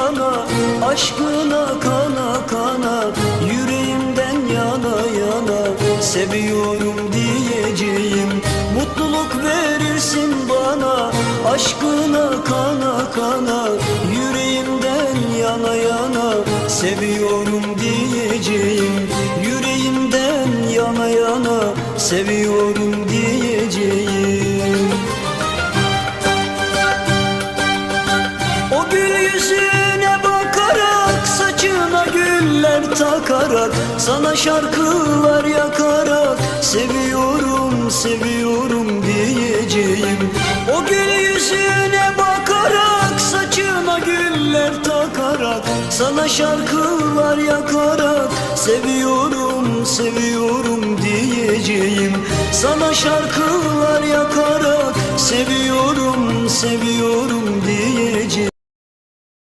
bana Aşkına kana kana Yüreğimden yana yana Seviyorum diyeceğim. Mutluluk verirsin bana Aşkına kana kana Yüreğimden yana yana Seviyorum diyeceğim. Yüreğimden yana yana Seviyorum takarak Sana şarkılar yakarak Seviyorum, seviyorum diyeceğim. O gül yüzüne bakarak Saçına güller takarak Sana şarkılar yakarak Seviyorum, seviyorum diyeceğim. Sana şarkılar yakarak Seviyorum, seviyorum diyeceğim